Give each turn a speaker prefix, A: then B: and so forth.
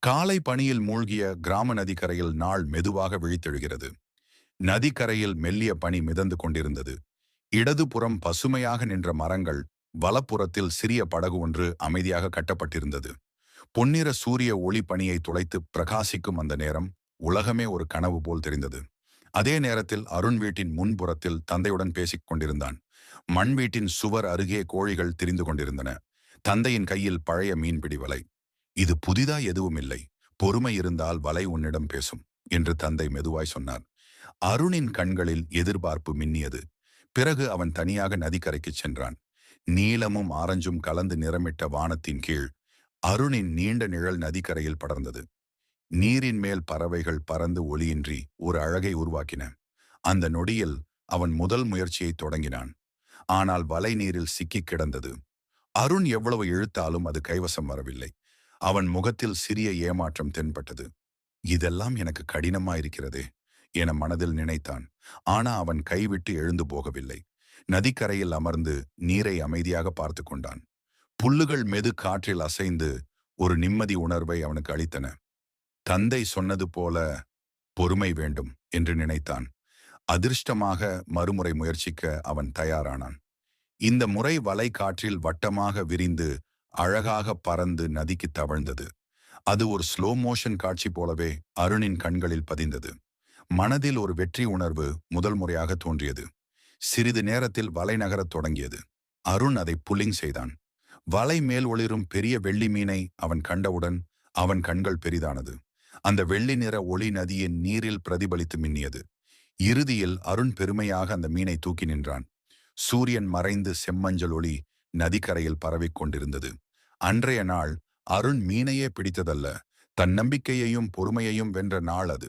A: காலை பணியில் மூழ்கிய கிராம நதிக்கரையில் நாள் மெதுவாக விழித்தெழுகிறது. நதிக்கரையில் மெல்லிய பனி மிதந்து கொண்டிருந்தது. இடதுபுறம் பசுமையாக நின்ற மரங்கள் வலப்புறத்தில் சிறிய படகு ஒன்று அமைதியாக கட்டப்பட்டிருந்தது. பொன்னிற சூரிய ஒளி பணியை துளைத்து பிரகாசிக்கும் அந்த நேரம் உலகமே ஒரு கனவு போல் தெரிந்தது. அதே நேரத்தில் அருண் வீட்டின் முன்புறத்தில் தந்தையுடன் பேசிக் கொண்டிருந்தான். மண் வீட்டின் சுவர் அருகே கோழிகள் திரிந்து கொண்டிருந்தன. தந்தையின் கையில் பழைய மீன்பிடி வலை. இது புதிதா எதுவும் இல்லை. பொறுமை இருந்தால் வலை உன்னிடம் பேசும் என்று தந்தை மெதுவாய் சொன்னார். அருணின் கண்களில் எதிர்பார்ப்பு மின்னியது. பிறகு அவன் தனியாக நதிக்கரைக்குச் சென்றான். நீலமும் ஆரஞ்சும் கலந்து நிறமிட்ட வானத்தின் கீழ் அருணின் நீண்ட நிழல் நதிக்கரையில் படர்ந்தது. நீரின் மேல் பறவைகள் பறந்து ஒளியின்றி ஒரு அழகை உருவாக்கின. அந்த நொடியில் அவன் முதல் முயற்சியை தொடங்கினான். ஆனால் வலை நீரில் சிக்கிக் கிடந்தது. அருண் எவ்வளவு இழுத்தாலும் அது கைவசம் வரவில்லை. அவன் முகத்தில் சிறிய ஏமாற்றம் தென்பட்டது. இதெல்லாம் எனக்கு கடினமாயிருக்கிறதே என மனதில் நினைத்தான். ஆனா அவன் கைவிட்டு எழுந்து போகவில்லை. நதிக்கரையில் அமர்ந்து நீரை அமைதியாக பார்த்து கொண்டான். புல்லுகள் மெது காற்றில் அசைந்து ஒரு நிம்மதி உணர்வை அவனுக்கு அளித்தன. தந்தை சொன்னது போல பொறுமை வேண்டும் என்று நினைத்தான். அதிர்ஷ்டமாக மறுமுறை முயற்சிக்க அவன் தயாரானான். இந்த முறை வலை காற்றில் வட்டமாக விரிந்து அழகாக பறந்து நதிக்கு தவழ்ந்தது. அது ஒரு ஸ்லோ மோஷன் காட்சி போலவே அருணின் கண்களில் பதிந்தது. மனதில் ஒரு வெற்றி உணர்வு முதல் முறையாக தோன்றியது. சிறிது நேரத்தில் வலை நகரத் தொடங்கியது. அருண் அதை புல்லிங் செய்தான். வலை மேல் ஒளிரும் பெரிய வெள்ளி மீனை அவன் கண்டவுடன் அவன் கண்கள் பெரிதானது. அந்த வெள்ளி நிற ஒளி நதியின் நீரில் பிரதிபலித்து மின்னியது. இறுதியில் அருண் பெருமையாக அந்த மீனை தூக்கி நின்றான். சூரியன் மறைந்து செம்மஞ்சள் ஒளி நதிக்கரையில் பரவிக் கொண்டிருந்தது. அன்றைய நாள் அருண் மீனையே பிடித்ததல்ல. தன் நம்பிக்கையையும் பொறுமையையும் வென்ற நாள் அது.